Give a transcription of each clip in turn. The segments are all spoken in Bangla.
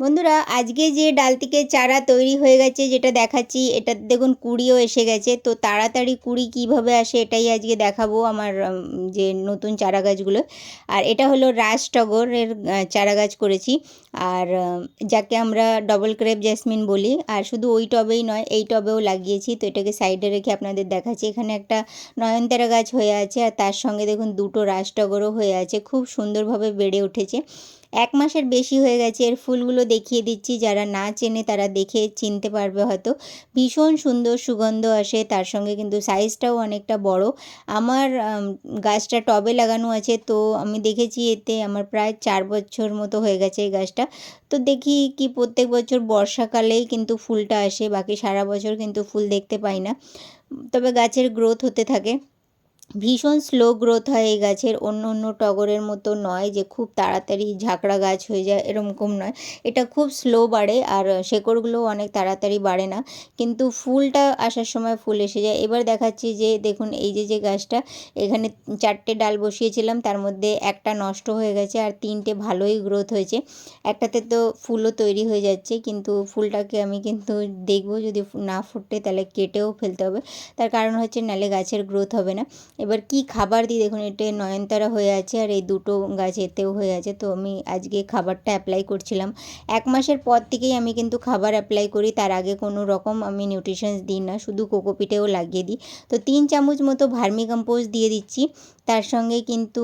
বন্ধুরা, আজকে যে ডাল থেকে চারা তৈরি হয়ে গেছে যেটা দেখাচ্ছি, এটা দেখুন কুড়িও এসে গেছে। তো তাড়াতাড়ি কুড়ি কীভাবে আসে এটাই আজকে দেখাবো আমার যে নতুন চারা গাছগুলো। আর এটা হলো রাজ টগরের চারা গাছ করেছি। আর যাকে আমরা ডবল ক্রেপ জেসমিন বলি, আর শুধু ওই টবেই নয়, এই টবেও লাগিয়েছি। তো এটাকে সাইডে রেখে আপনাদের দেখাচ্ছি। এখানে একটা নয়নতারা গাছ হয়ে আছে, আর তার সঙ্গে দেখুন দুটো রাজ টগরও হয়ে আছে। খুব সুন্দরভাবে বেড়ে উঠেছে। এক মাসের বেশি হয়ে গেছে। এর ফুলগুলো দেখিয়ে দিচ্ছি। যারা না চেনে তারা দেখে চিনতে পারবে হয়তো। ভীষণ সুন্দর সুগন্ধ আসে। তার সঙ্গে কিন্তু সাইজটাও অনেকটা বড়। আমার গাছটা টবে লাগানো আছে। তো আমি দেখেছি এতে আমার প্রায় চার বছর মতো হয়ে গেছে এই গাছটা। তো দেখি কি প্রত্যেক বছর বর্ষাকালেই কিন্তু ফুলটা আসে। বাকি সারা বছর কিন্তু ফুল দেখতে পাই না। তবে গাছের গ্রোথ হতে থাকে। ভীষণ স্লো গ্রোথ হয় এই গাছের। অন্য অন্য টগরের মতো নয় যে খুব তাড়াতাড়ি ঝাঁকড়া গাছ হয়ে যায়, এরকম নয়। এটা খুব স্লো বাড়ে আর শেকড়গুলোও অনেক তাড়াতাড়ি বাড়ে না। কিন্তু ফুলটা আসার সময় ফুল এসে যায়। এবার দেখাচ্ছি যে, দেখুন এই যে যে গাছটা, এখানে চারটে ডাল বসিয়েছিলাম, তার মধ্যে একটা নষ্ট হয়ে গেছে আর তিনটে ভালোই গ্রোথ হয়েছে। একটাতে তো ফুলও তৈরি হয়ে যাচ্ছে, কিন্তু ফুলটাকে আমি কিন্তু দেখব, যদি না ফুটে তাহলে কেটেও ফেলতে হবে। তার কারণ হচ্ছে নালে গাছের গ্রোথ হবে না। এবার কি খাবার দিই? দেখুন, এটা নয়নতারা হয়ে আছে আর এই দুটো গাছ এতেও হয়ে আছে। তো আমি আজকে খাবারটা অ্যাপ্লাই করছিলাম। এক মাসের পর থেকেই আমি কিন্তু খাবার অ্যাপ্লাই করি। তার আগে কোনো রকম আমি নিউট্রিশনস দিই না। শুধু কোকোপিটেও লাগিয়ে দিই। তো তিন চামচ মতো ভার্মি কম্পোস্ট দিয়ে দিচ্ছি। তার সঙ্গে কিন্তু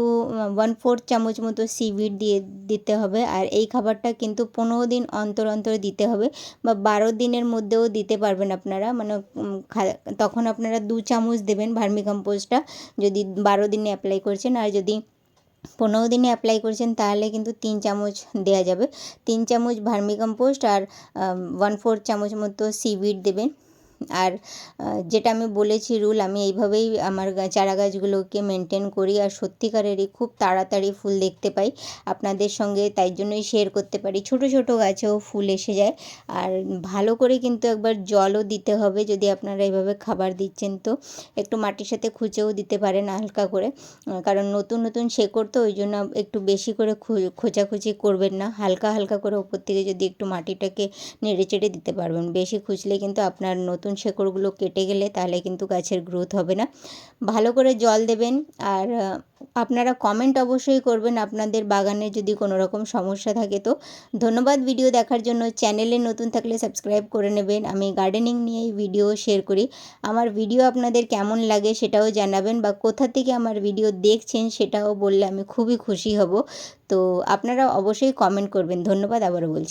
ওয়ান ফোর্থ চামচ মতো সিভিড দিয়ে দিতে হবে। আর এই খাবারটা কিন্তু পনেরো দিন অন্তর অন্তর দিতে হবে বা বারো দিনের মধ্যেও দিতে পারবেন আপনারা। মানে তখন আপনারা দু চামচ দেবেন ভার্মি কম্পোস্টটা যদি বারো দিনে অ্যাপ্লাই করছেন আর যদি পনেরো দিনে অ্যাপ্লাই করছেন, তাহলে কিন্তু তিন চামচ দেওয়া যাবে। তিন চামচ ভার্মিকম্পোস্ট আর ওয়ান ফোর চামচ মতো সিভিড দেবেন। আর যেটা আমি বলেছি রুল, আমি এইভাবেই আমার চারা গাছগুলোকে মেনটেন করি আর সত্যিকারেরই খুব তাড়াতাড়ি ফুল দেখতে পাই। আপনাদের সঙ্গে তাই জন্যই শেয়ার করতে পারি। ছোট ছোট গাছেও ফুল এসে যায়। আর ভালো করে কিন্তু একবার জলও দিতে হবে যদি আপনারা এইভাবে খাবার দিচ্ছেন তো। একটু মাটির সাথে খুঁচেও দিতে পারেন হালকা করে। কারণ নতুন নতুন শেকড় তো ওই জন্য একটু বেশি করে খোঁচাখুচি করবেন না। হালকা হালকা করে ওপর থেকে যদি একটু মাটিটাকে নেড়ে চেড়ে দিতে পারবেন। বেশি খুঁজলে কিন্তু আপনার নতুন শেকড়গুলো কেটে গেলে তাহলে কিন্তু গাছের গ্রোথ হবে না। ভালো করে জল দেবেন আর আপনারা কমেন্ট অবশ্যই করবেন আপনাদের বাগানে যদি কোনো রকম সমস্যা থাকে তো। ধন্যবাদ ভিডিও দেখার জন্য। চ্যানেলে নতুন থাকলে সাবস্ক্রাইব করে নেবেন। আমি গার্ডেনিং নিয়েই ভিডিও শেয়ার করি। আমার ভিডিও আপনাদের কেমন লাগে সেটাও জানাবেন বা কোথা থেকে আমার ভিডিও দেখছেন সেটাও বললে আমি খুবই খুশি হব। তো আপনারা অবশ্যই কমেন্ট করবেন। ধন্যবাদ, আবারও বলছি।